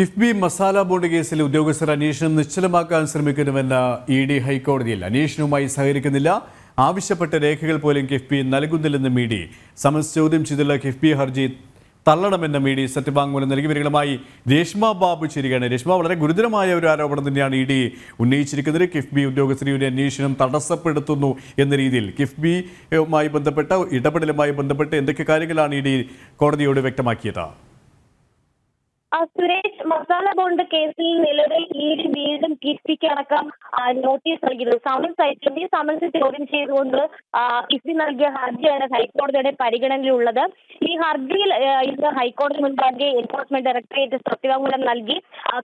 KIIFB masala bond കേസിൽ ഉദ്യോഗസ്ഥർ അന്വേഷണം നിശ്ചലമാക്കാൻ ശ്രമിക്കുന്നുവെന്ന ഇ ഡി ഹൈക്കോടതിയിൽ അന്വേഷണവുമായി സഹകരിക്കുന്നില്ല. ആവശ്യപ്പെട്ട രേഖകൾ പോലും കിഫ്ബി നൽകുന്നില്ലെന്ന് ഇ ഡി. സമൻസ് ചോദ്യം ചെയ്തുള്ള കിഫ്ബി ഹർജി തള്ളണമെന്ന ഇ ഡി സത്യവാങ്മൂലം നൽകി. വിവരങ്ങളുമായി രേഷ്മ ബാബു ചേരുകയാണ്. രേഷ്മ വളരെ ഗുരുതരമായ ഒരു ആരോപണം തന്നെയാണ് ഇ ഡി ഉന്നയിച്ചിരിക്കുന്നത്. കിഫ്ബി ഉദ്യോഗസ്ഥരുടെ അന്വേഷണം തടസ്സപ്പെടുത്തുന്നു എന്ന രീതിയിൽ കിഫ്ബിയുമായി ബന്ധപ്പെട്ട ഇടപെടലുമായി ബന്ധപ്പെട്ട് എന്തൊക്കെ കാര്യങ്ങളാണ് ഇ ഡി കോടതിയോട് വ്യക്തമാക്കിയത്? സുരേഷ് മസാല ബോണ്ട് കേസിൽ നിലവിൽ ഈഡി വീണ്ടും കിഫ്ബിക്ക് അടക്കം ആ, നോട്ടീസ് നൽകിയിരുന്നു സമൻസ് അയച്ചിട്ടുണ്ട് ഈ സമൻസ് ചോദ്യം ചെയ്തുകൊണ്ട് കിഫ്ബി നൽകിയ ഹർജിയാണ് ഹൈക്കോടതിയുടെ പരിഗണനയിലുള്ളത്. ഈ ഹർജിയിൽ ഇന്ന് ഹൈക്കോടതി മുൻപാകെ എൻഫോഴ്സ്മെന്റ് ഡയറക്ടറേറ്റ് സത്യവാങ്മൂലം നൽകി.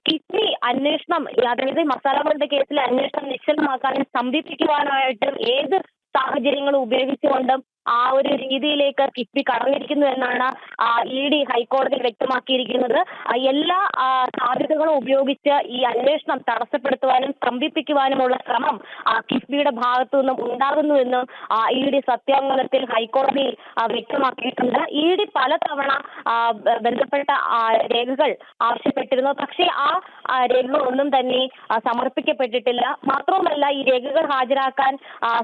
കിഫ്ബി അന്വേഷണം അതായത് മസാല ബോണ്ട് കേസിൽ അന്വേഷണം നിശ്ചലമാക്കാനും സ്തംഭിപ്പിക്കുവാനായിട്ടും ഏത് സാഹചര്യങ്ങൾ ഉപയോഗിച്ചുകൊണ്ടും ആ ഒരു രീതിയിലേക്ക് കിഫ്ബി കടന്നിരിക്കുന്നു എന്നാണ് ഇ ഡി ഹൈക്കോടതി വ്യക്തമാക്കിയിരിക്കുന്നത്. എല്ലാ സാധ്യതകളും ഉപയോഗിച്ച് ഈ അന്വേഷണം തടസ്സപ്പെടുത്തുവാനും സ്തംഭിപ്പിക്കുവാനുമുള്ള ശ്രമം കിഫ്ബിയുടെ ഭാഗത്തു നിന്നും ഉണ്ടാകുന്നുവെന്നും ഇ ഡി സത്യാങ്കണത്തിൽ ഹൈക്കോടതിയിൽ വ്യക്തമാക്കിയിട്ടുണ്ട്. ഇ ഡി പലതവണ ബന്ധപ്പെട്ട രേഖകൾ ആവശ്യപ്പെട്ടിരുന്നു. പക്ഷേ ആ രേഖകൾ രേഖകളൊന്നും തന്നെ സമർപ്പിക്കപ്പെട്ടിട്ടില്ല. മാത്രവുമല്ല ഈ രേഖകൾ ഹാജരാക്കാൻ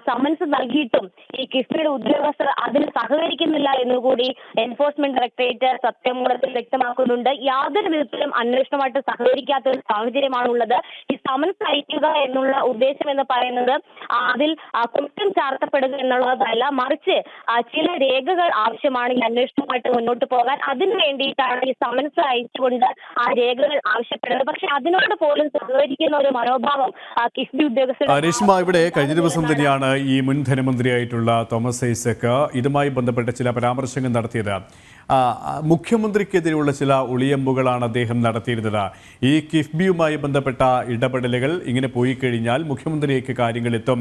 സമൻസ് നൽകിയിട്ടും ഈ കിഫ്ബിയുടെ ഉദ്യോഗസ്ഥർ അതിന് സഹകരിക്കുന്നില്ല എന്നുകൂടി എൻഫോഴ്സ്മെന്റ് ഡയറക്ടറേറ്റ് സത്യമൂലത്തിൽ വ്യക്തമാക്കുന്നുണ്ട്. യാതൊരു വിധത്തിലും അന്വേഷണമായിട്ട് സഹകരിക്കാത്ത ഒരു സാഹചര്യമാണുള്ളത്. ഈ സമൻസ് അയക്കുക എന്നുള്ള ഉദ്ദേശം എന്ന് പറയുന്നത് അതിൽ കുറ്റം ചാർത്തപ്പെടുക എന്നുള്ളതല്ല. മറിച്ച് ചില രേഖകൾ ആവശ്യമാണ് ഈ അന്വേഷണവുമായിട്ട് മുന്നോട്ട് പോകാൻ. അതിന് വേണ്ടിയിട്ടാണ് ഈ സമൻസ് അയച്ചുകൊണ്ട് ആ രേഖകൾ ആവശ്യപ്പെടുന്നത്. പക്ഷെ അതിനോട് പോലും സഹകരിക്കുന്ന ഒരു മനോഭാവം കിഫ്ബി ഉദ്യോഗസ്ഥർ ഇവിടെ കഴിഞ്ഞ ദിവസം തന്നെയാണ് ഈ മുൻ ധനമന്ത്രിയായിട്ടുള്ള തോമസ് ഐസക് ഇതുമായി ബന്ധപ്പെട്ട് ചില പരാമർശങ്ങൾ നടത്തിയത്. മുഖ്യമന്ത്രിക്കെതിരെയുള്ള ചില ഒളിയമ്പുകളാണ് അദ്ദേഹം നടത്തിയിരുന്നത്. ഈ കിഫ്ബിയുമായി ബന്ധപ്പെട്ട ഇടപെടലുകൾ ഇങ്ങനെ പോയി കഴിഞ്ഞാൽ മുഖ്യമന്ത്രിയേക്ക് കാര്യങ്ങൾ എത്തും.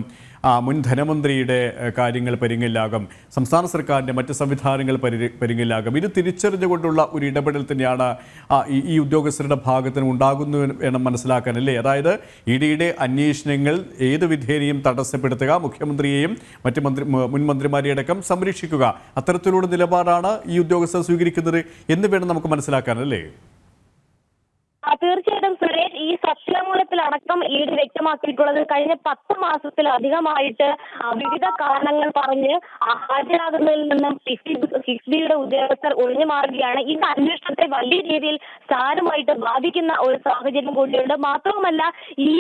മുൻ ധനമന്ത്രിയുടെ കാര്യങ്ങൾ പരിങ്ങില്ലാകും സംസ്ഥാന സർക്കാരിന്റെ മറ്റ് സംവിധാനങ്ങൾ പരി പരിങ്ങില്ലാകും ഇത് തിരിച്ചറിഞ്ഞുകൊണ്ടുള്ള ഒരു ഇടപെടൽ തന്നെയാണ് ഈ ഉദ്യോഗസ്ഥരുടെ ഭാഗത്തിന് ഉണ്ടാകുന്നു വേണം മനസ്സിലാക്കാൻ അല്ലേ അതായത് ഇ ഡിയുടെ അന്വേഷണങ്ങൾ ഏത് വിധേനയും തടസ്സപ്പെടുത്തുക മുഖ്യമന്ത്രിയെയും മറ്റ് മന്ത്രി മുൻ മന്ത്രിമാരെയടക്കം സംരക്ഷിക്കുക. അത്തരത്തിലുള്ള നിലപാടാണ് ഈ ഉദ്യോഗസ്ഥർ സ്വീകരിക്കുന്നത് എന്ന് വേണം നമുക്ക് ആ, തീർച്ചയായിട്ടും സുരേഷ് ഈ സത്യാമൂലത്തിലടക്കം ഇ ഡി വ്യക്തമാക്കിയിട്ടുള്ളത് കഴിഞ്ഞ പത്ത് മാസത്തിലധികമായിട്ട് വിവിധ കാരണങ്ങൾ പറഞ്ഞ് ഹാജരാകുന്നതിൽ നിന്നും കിഫ്ബി കിഫ്ബിയുടെ ഉദ്യോഗസ്ഥർ ഒഴിഞ്ഞു മാറുകയാണ്. ഇത് അന്വേഷണത്തെ വലിയ രീതിയിൽ സാരമായിട്ട് ബാധിക്കുന്ന ഒരു സാഹചര്യം കൂടിയുണ്ട്. മാത്രവുമല്ല ഈ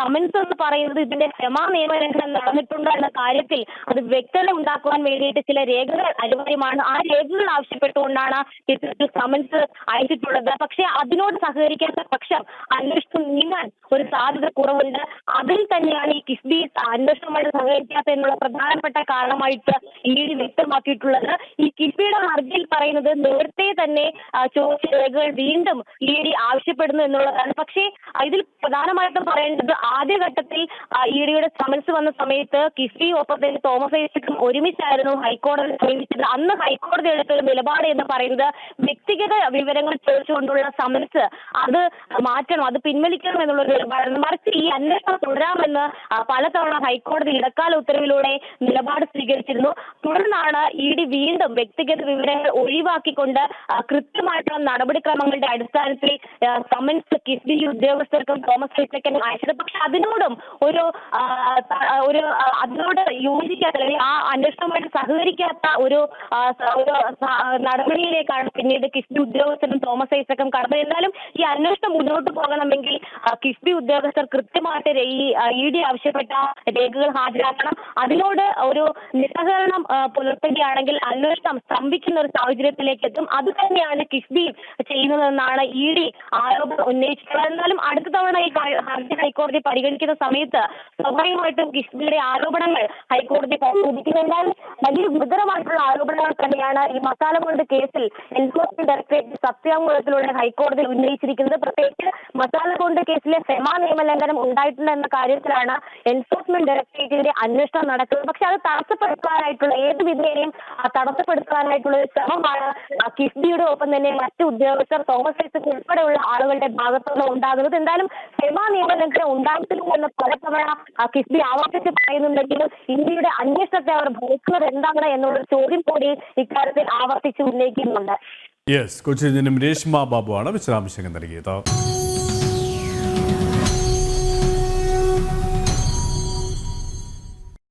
സമൻസ് എന്ന് പറയുന്നത് ഇതിന്റെ ക്ഷമാ നിയമലംഘനം നടന്നിട്ടുണ്ടോ എന്ന കാര്യത്തിൽ അത് വ്യക്തത ഉണ്ടാക്കുവാൻ വേണ്ടിയിട്ട് ചില രേഖകൾ അനിവാര്യമാണ്. ആ രേഖകൾ ആവശ്യപ്പെട്ടുകൊണ്ടാണ് ഇത്തരത്തിൽ സമൻസ് അയച്ചിട്ടുള്ളത്. പക്ഷേ അതിനോട് സഹകരിക്കാത്ത പക്ഷം അന്വേഷണം നീങ്ങാൻ ഒരു സാധ്യത കുറവുണ്ട്. അതിൽ തന്നെയാണ് ഈ കിഫ്ബി അന്വേഷണവുമായിട്ട് സഹകരിക്കാത്ത എന്നുള്ള പ്രധാനപ്പെട്ട കാരണമായിട്ട് ഈ ഡി വ്യക്തമാക്കിയിട്ടുള്ളത്. ഈ കിഫ്ബിയുടെ ഹർജിയിൽ പറയുന്നത് നേരത്തെ തന്നെ ചോദിച്ച രേഖകൾ വീണ്ടും ഇ ഡി ആവശ്യപ്പെടുന്നു എന്നുള്ളതാണ്. പക്ഷേ ഇതിൽ പ്രധാനമായിട്ടും പറയേണ്ടത് ആദ്യഘട്ടത്തിൽ ഇ ഡിയുടെ സമൻസ് വന്ന സമയത്ത് കിഫ്ബി ഒപ്പം തന്നെ തോമസ് ഐസക്കും ഒരുമിച്ചായിരുന്നു ഹൈക്കോടതി സമീപിച്ചത്. അന്ന് ഹൈക്കോടതി എടുത്ത ഒരു നിലപാട് എന്ന് പറയുന്നത് വ്യക്തിഗത വിവരങ്ങൾ ചോദിച്ചുകൊണ്ടുള്ള സമൻസ് അത് മാറ്റണം അത് പിൻവലിക്കണം എന്നുള്ള ഒരു നിലപാടാണ് മറിച്ച് ഈ അന്വേഷണം തുടരാമെന്ന് പലതവണ ഹൈക്കോടതി ഇടക്കാല ഉത്തരവിലൂടെ നിലപാട് സ്വീകരിച്ചിരുന്നു. തുടർന്നാണ് ഇ ഡി വീണ്ടും വ്യക്തിഗത വിവരങ്ങൾ ഒഴിവാക്കിക്കൊണ്ട് കൃത്യമായിട്ടുള്ള നടപടിക്രമങ്ങളുടെ അടിസ്ഥാനത്തിൽ സമൻസ് കിഫ്ബി ഉദ്യോഗസ്ഥർക്കും തോമസ് ഐസക്കിനും അയച്ചത്. പക്ഷെ അതിനോടും ഒരു ഒരു അതിനോട് യോജിക്കാത്ത അല്ലെങ്കിൽ ആ അന്വേഷണവുമായിട്ട് സഹകരിക്കാത്ത ഒരു ഒരു നടപടിയിലേക്കാണ് പിന്നീട് കിഫ്ബി ഉദ്യോഗസ്ഥരും തോമസ് ഐസക്കും കടന്നത്. എന്നാലും ഈ അന്വേഷണം മുന്നോട്ട് പോകണമെങ്കിൽ കിഫ്ബി ഉദ്യോഗസ്ഥർ കൃത്യമായിട്ട് ഈ ഇ ഡി ആവശ്യപ്പെട്ട രേഖകൾ ഹാജരാക്കണം. അതിനോട് ഒരു നിസ്സഹകരണം പുലർത്തുകയാണെങ്കിൽ അന്വേഷണം സ്തംഭിക്കുന്ന ഒരു സാഹചര്യത്തിലേക്ക് എത്തും. അത് തന്നെയാണ് കിഫ്ബി ചെയ്യുന്നതെന്നാണ് ഇ ഡി ആരോപണം ഉന്നയിച്ചിട്ടുള്ളത്. എന്നാലും അടുത്ത തവണ ഈ ഹർജി ഹൈക്കോടതി പരിഗണിക്കുന്ന സമയത്ത് സ്വാഭാവികമായിട്ടും കിഫ്ബിയുടെ ആരോപണങ്ങൾ ഹൈക്കോടതി പരിശോധിക്കുന്നതിനാൽ വലിയ ഗുരുതരമായിട്ടുള്ള ആരോപണങ്ങൾ തന്നെയാണ് ഈ മസാല കൊണ്ട് കേസിൽ എൻഫോഴ്സ്മെന്റ് ഡയറക്ടറേറ്റ് സത്യാമൂലത്തിലൂടെ ഹൈക്കോടതി ഉന്നയിച്ചിരിക്കുന്നത്. പ്രത്യേകിച്ച് മസാല കൊണ്ട് കേസിലെ സെമാ നിയമലംഘനം ഉണ്ടായിട്ടുണ്ട് എന്ന കാര്യത്തിലാണ് എൻഫോഴ്സ്മെന്റ് ഡയറക്ടറേറ്റിന്റെ അന്വേഷണം നടക്കുന്നത്. പക്ഷെ അത് തടസ്സപ്പെടുത്താനായിട്ടുള്ള ഏത് വിധേനയും തടസ്സപ്പെടുത്താനായിട്ടുള്ള ഒരു ശ്രമമാണ് കിഫ്ബിയുടെ ഒപ്പം തന്നെ മറ്റ് ഉദ്യോഗസ്ഥർ തോമസ് ഐസക് ഉൾപ്പെടെയുള്ള ആളുകളുടെ ഭാഗത്തുനിന്ന് ഉണ്ടാകുന്നത്. എന്തായാലും സെമാ നിയമലംഘനം ഉണ്ടായിട്ടില്ല എന്ന് പലതവണ കിഫ്ബി ആവർത്തിച്ച് പറയുന്നുണ്ടെങ്കിലും ഇന്ത്യയുടെ അന്വേഷണത്തെ അവർ ഭയക്കുന്നത് എന്താണ് എന്നുള്ള ചോദ്യം കൂടി ഇക്കാര്യത്തിൽ ആവർത്തിച്ച് ഉന്നയിക്കുന്നുണ്ട്. യെസ് കൊച്ചിയിൽ നിന്നും രേഷ്മ ബാബുവാണ് വിശദാംശങ്ങൾ നൽകിയത്.